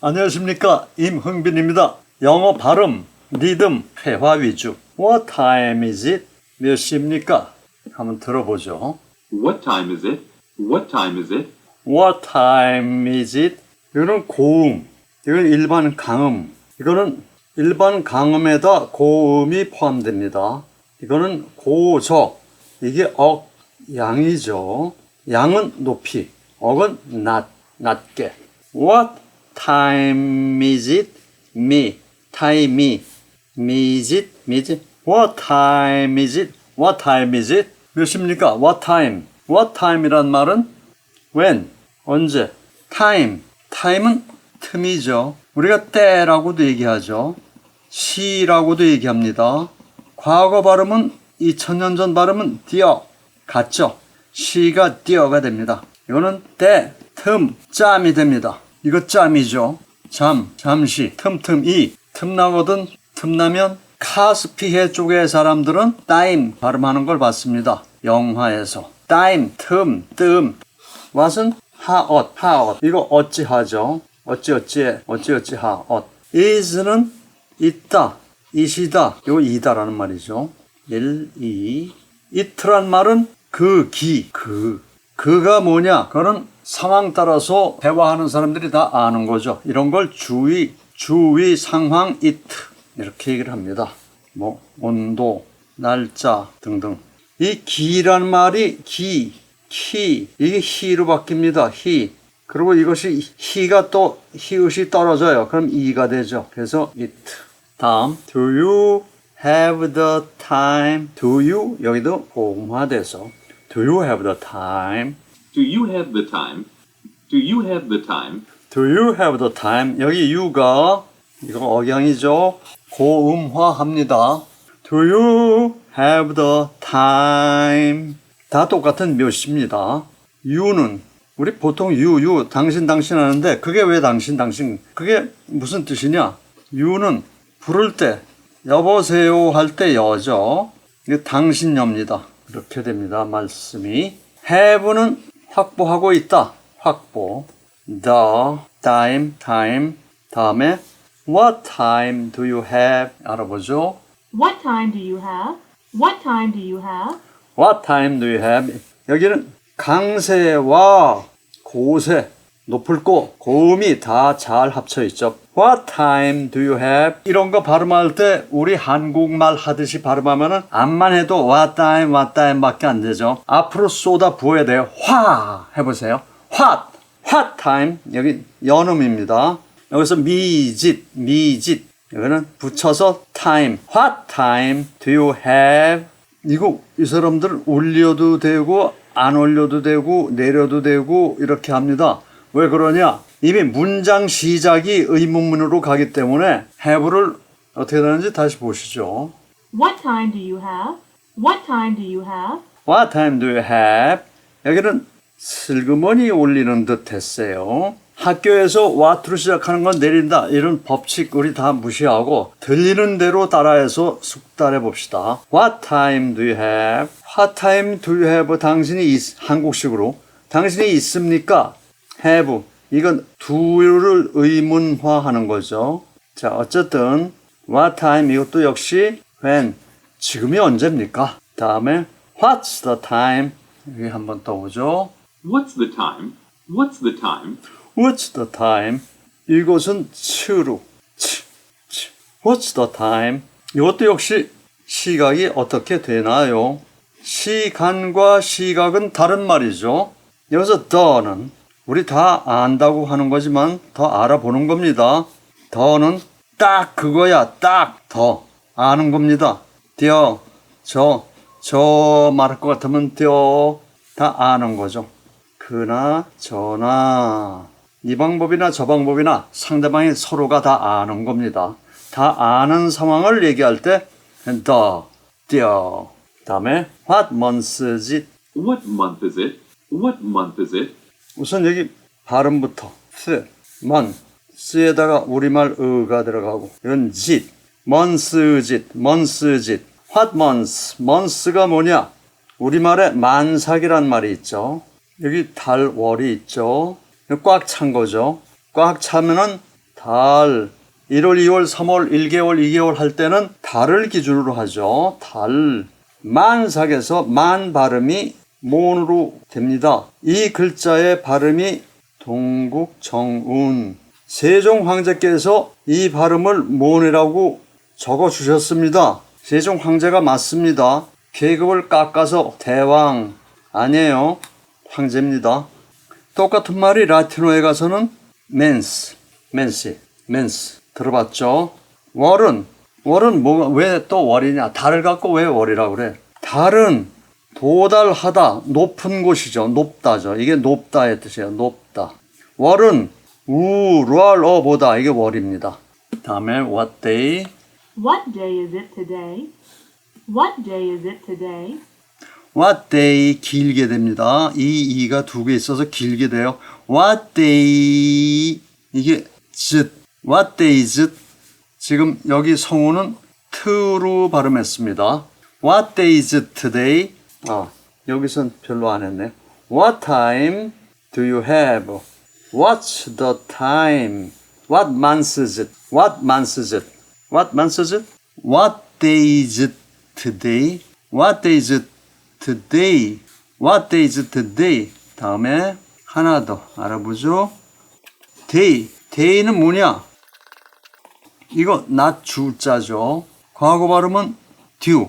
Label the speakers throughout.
Speaker 1: 안녕하십니까 임흥빈입니다. 영어 발음, 리듬, 회화 위주. What time is it? 몇 시입니까? 한번 들어보죠.
Speaker 2: What time is it? What time is it?
Speaker 1: What time is it? 이거는 고음, 이건 일반 강음. 이거는 일반 강음에다 고음이 포함됩니다. 이거는 고적, 이게 억, 양이죠. 양은 높이, 억은 낮, 낮게. What time is it? Me, time, me is it? me is it? What time is it? What time is it? 몇 시입니까? What time? What time이란 말은 when, 언제, time, time은 틈이죠. 우리가 때라고도 얘기하죠. 시라고도 얘기합니다. 과거 발음은 2000년 전 발음은 dear 같죠. 시가 dear가 됩니다. 이거는 때, 틈, 짬이 됩니다. 이거 짬이죠. 잠, 잠시, 틈틈이, 틈나거든, 틈나면 카스피해 쪽의 사람들은 time 발음하는 걸 봤습니다. 영화에서. time, 틈, 뜸. 왓은 하엇, 하엇. 이거 어찌하죠. 어찌어찌해, 어찌어찌 하엇. is는 있다, 이시다. 이거 이다라는 말이죠. 1, 2. 이트란 말은 그, 기, 그. 그가 뭐냐? 그거는 상황 따라서 대화하는 사람들이 다 아는 거죠. 이런 걸 주의, 주의, 상황, 이트. 이렇게 얘기를 합니다. 뭐, 온도, 날짜 등등. 이 기란 말이 기, 키, 이게 히로 바뀝니다. 히. 그리고 이것이 히가 또 히읗이 떨어져요. 그럼 이가 되죠. 그래서 it. 다음 do you have the time? do you 여기도 고음화돼서 do you have the time?
Speaker 2: Do you have the time? Do you have the time?
Speaker 1: do you have the time? 여기 you가 이거 억양이죠. 고음화합니다. do you have the time? 다 똑같은 묘시입니다. you는 우리 보통 you, you, 당신, 당신 하는데 그게 왜 당신, 당신? 그게 무슨 뜻이냐? you는 부를 때 여보세요 할 때 여죠. 이게 당신 여입니다. 이렇게 됩니다. 말씀이 have는 확보하고 있다. 확보. the time, time 다음에 what time do you have 알아보죠.
Speaker 3: What time do you have? What time do you have?
Speaker 1: What time do you have? 여기는 강세와 고세, 높을 고, 고음이 다 잘 합쳐 있죠. What time do you have? 이런 거 발음할 때 우리 한국말 하듯이 발음하면은 암만 해도 what time, what time 밖에 안 되죠. 앞으로 쏟아 부어야 돼요. 화! 해보세요. what, what time. 여기 연음입니다. 여기서 미짓, 미짓. 여기는 붙여서 time. What time do you have? 이거 이 사람들 올려도 되고 안 올려도 되고 내려도 되고 이렇게 합니다. 왜 그러냐? 이미 문장 시작이 의문문으로 가기 때문에 have를 어떻게 되는지 다시 보시죠.
Speaker 3: What time do you have? What time do you have?
Speaker 1: What time do you have? 여기는 슬그머니 올리는 듯 했어요. 학교에서 what로 시작하는 건 내린다. 이런 법칙 우리 다 무시하고 들리는 대로 따라해서 숙달해 봅시다. What time do you have? What time do you have? 당신이 있, 한국식으로 당신이 있습니까? Have. 이건 do를 의문화하는 거죠. 자, 어쨌든 what time 이것도 역시 when 지금이 언제입니까? 다음에 what's the time? 여기 한번 떠보죠.
Speaker 2: What's the time? What's the time?
Speaker 1: What's the time? 이것은 치루. 치, 치. What's the time? 이것도 역시 시각이 어떻게 되나요? 시간과 시각은 다른 말이죠. 여기서 the는 우리 다 안다고 하는 거지만 더 알아보는 겁니다. 더는 딱 그거야. 딱 더 아는 겁니다. 되어 저, 저 말할 것 같으면 되어 다 아는 거죠. 그나 저나 이 방법이나 저 방법이나 상대방이 서로가 다 아는 겁니다. 다 아는 상황을 얘기할 때 the, the 다음에 what month is it?
Speaker 2: What month is it? What month is it?
Speaker 1: 우선 여기 발음부터 스, 먼, 스에다가 우리말 의가 들어가고 이건 짓, 먼스 짓, 먼스 짓 what month, month가 뭐냐? 우리말에 만삭이란 말이 있죠. 여기 달, 월이 있죠. 꽉 찬 거죠. 꽉 차면은 달. 1월, 2월, 3월, 1개월, 2개월 할 때는 달을 기준으로 하죠. 달. 만삭에서 만 발음이 몬으로 됩니다. 이 글자의 발음이 동국정운. 세종 황제께서 이 발음을 몬이라고 적어 주셨습니다. 세종 황제가 맞습니다. 계급을 깎아서 대왕 아니에요. 황제입니다. 똑같은 말이 라틴어에 가서는 맨스, 맨시, 맨스 들어봤죠? 월은 월은 뭐가 왜 또 월이냐? 달을 갖고 왜 월이라 그래? 달은 도달하다, 높은 곳이죠. 높다죠. 이게 높다의 뜻이에요. 높다. 월은 우월어보다 이게 월입니다. 다음에 what day?
Speaker 3: What day is it today? What day is it today?
Speaker 1: What day 길게 됩니다. 이 이가 두 개 있어서 길게 돼요. What day 이게 즈 What day is it? 지금 여기 성우는 트로 발음했습니다. What day is it today? 아 여기선 별로 안 했네. What time do you have? What's the time? What month is it? What month is it? What month is it? What day is it today? What day is it today? What day is it today? 다음에 하나 더 알아보죠. day. day는 뭐냐? 이거 낮 주자죠. 과거 발음은 due.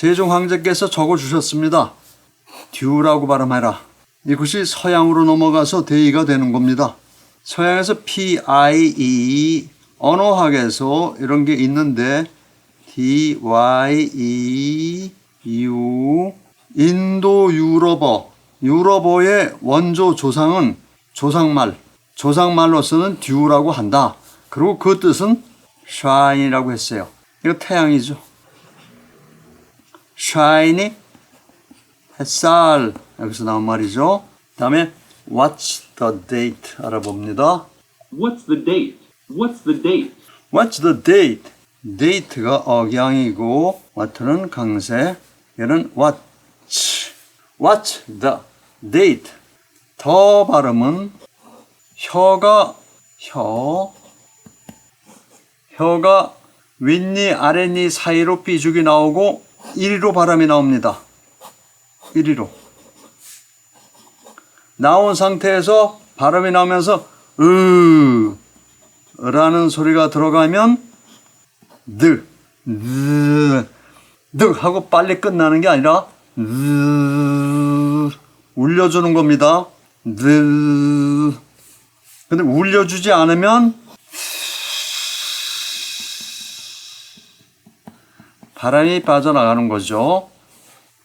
Speaker 1: 세종 황제께서 적어 주셨습니다. due라고 발음해라. 이것이 서양으로 넘어가서 day가 되는 겁니다. 서양에서 PIE 언어학에서 이런 게 있는데 DYE U 인도 유럽어 유럽어의 원조 조상은 조상말 조상말로서는 듀라고 한다. 그리고 그 뜻은 shine이라고 했어요. 이거 태양이죠. Shiny 햇살 여기서 나온 말이죠. 다음에 what's the date 알아봅니다.
Speaker 2: What's the date? What's the date?
Speaker 1: What's the date? date가 억양이고 what는 강세 얘는 what's what's the date 더 발음은 혀가 혀 혀가 윗니 아랫니 사이로 삐죽이 나오고 이리로 바람이 나옵니다. 이리로 나온 상태에서 바람이 나오면서 으 라는 소리가 들어가면 득, 득, 득 하고 빨리 끝나는 게 아니라 득, 울려주는 겁니다. 득. 근데 울려주지 않으면 바람이 빠져나가는 거죠.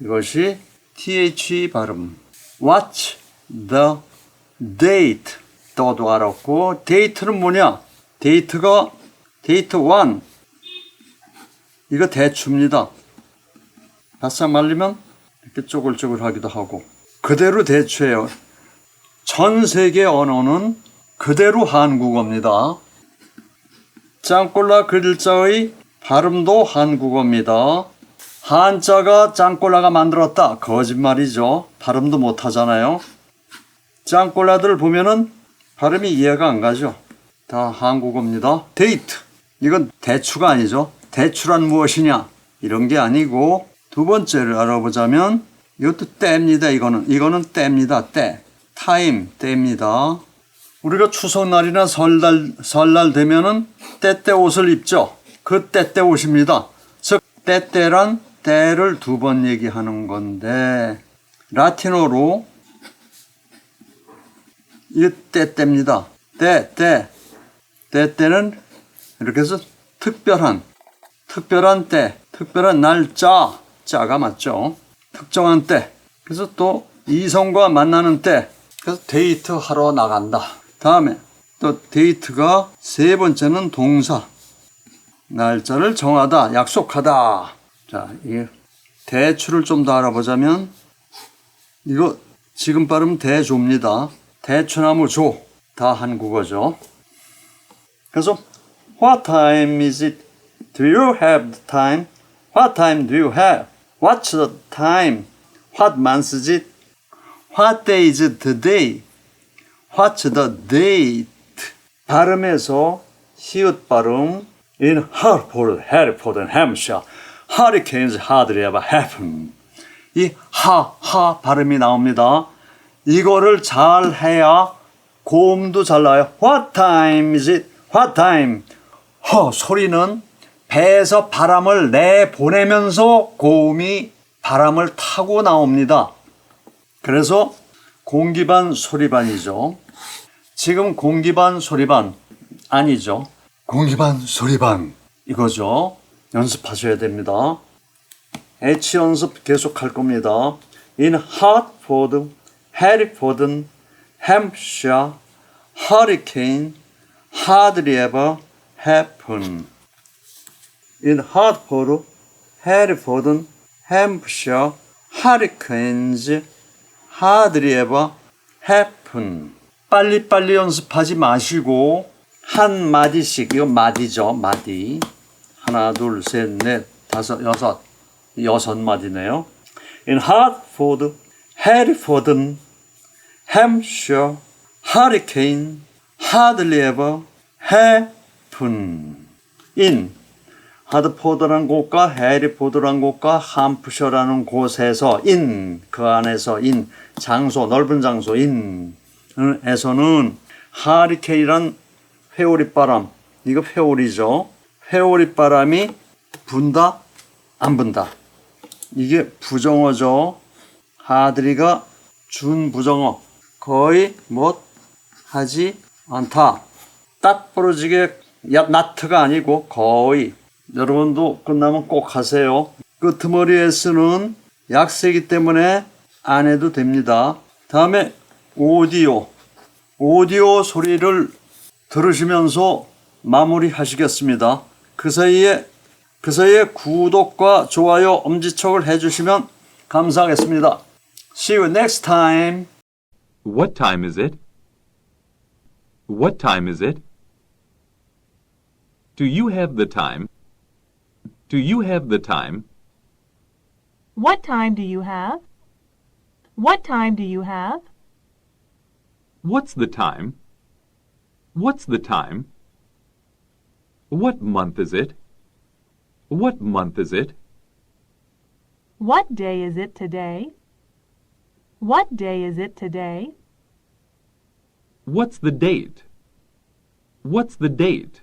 Speaker 1: 이것이 TH 발음. Watch the date. 또도 알았고, 데이트는 뭐냐? 데이트가 데이트 1. 이거 대추입니다. 바싹 말리면 이렇게 쪼글쪼글 하기도 하고. 그대로 대추예요. 전 세계 언어는 그대로 한국어입니다. 짱꼴라 글자의 발음도 한국어입니다. 한자가 짱꼴라가 만들었다. 거짓말이죠. 발음도 못하잖아요. 짱꼴라들 보면은 발음이 이해가 안 가죠. 다 한국어입니다. 데이트. 이건 대추가 아니죠. 대추란 무엇이냐? 이런 게 아니고 두 번째를 알아보자면 이것도 때입니다. 이거는 이거는 때입니다. 때. 타임 때입니다. 우리가 추석날이나 설날 설날 되면은 때때 옷을 입죠. 그 때때 옷입니다. 즉 때때란 때를 두 번 얘기하는 건데 라틴어로 이게 때때입니다. 때, 때. 때때는 이렇게 해서 특별한, 특별한 때, 특별한 날짜, 짜가 맞죠. 특정한 때. 그래서 또 이성과 만나는 때. 그래서 데이트 하러 나간다. 다음에 또 데이트가 세 번째는 동사. 날짜를 정하다, 약속하다. 자, 이게 대추를 좀 더 알아보자면 이거 지금 발음 대조입니다. 대추나무 조. 다 한국어죠. 그래서 What time is it? Do you have the time? What time do you have? What's the time? What month is it? What day is it today? What's the date? 발음에서 히읗 발음 in Hartford, Hereford, and Hampshire, hurricanes hardly ever happen. 이 하, 하 발음이 나옵니다. 이거를 잘 해야 고음도 잘 나와요. What time is it? What time? 허 소리는 배에서 바람을 내보내면서 고음이 바람을 타고 나옵니다. 그래서 공기반 소리반이죠. 지금 공기반 소리반 아니죠. 공기 반 소리 반 이거죠. 연습하셔야 됩니다. H 연습 계속 할 겁니다. In Hartford, Hereford, Hampshire, hurricane hardly ever happen. In Hartford, Hereford, Hampshire, hurricanes hardly ever happen. 빨리빨리 연습하지 마시고 한 마디씩 이거 마디죠 마디 하나 둘 셋 넷 다섯 여섯 여섯 마디네요. In Hartford, Hereford, Hampshire, hurricane hardly ever happen. In 하드포드라는 곳과 해리포드라는 곳과 함프셔라는 곳에서 in 그 안에서 in 장소 넓은 장소 in에서는 하리케인이란 회오리 바람. 이거 회오리죠. 회오리 바람이 분다? 안 분다? 이게 부정어죠. 하드리가 준 부정어. 거의 못 하지 않다. 딱 부러지게 야, 나트가 아니고 거의. 여러분도 끝나면 꼭 하세요. 끄트머리에 쓰는 약세기 때문에 안 해도 됩니다. 다음에 오디오. 오디오 소리를 들으시면서 마무리 하시겠습니다. 그 사이에, 그 사이에 구독과 좋아요, 엄지척을 해주시면 감사하겠습니다. See you next time.
Speaker 2: What time is it? What time is it? Do you have the time? Do you have the time?
Speaker 3: What time do you have? What time do you have?
Speaker 2: What's the time? What's the time? What month is it? What month is it?
Speaker 3: What day is it today? What day is it today?
Speaker 2: What's the date? What's the date?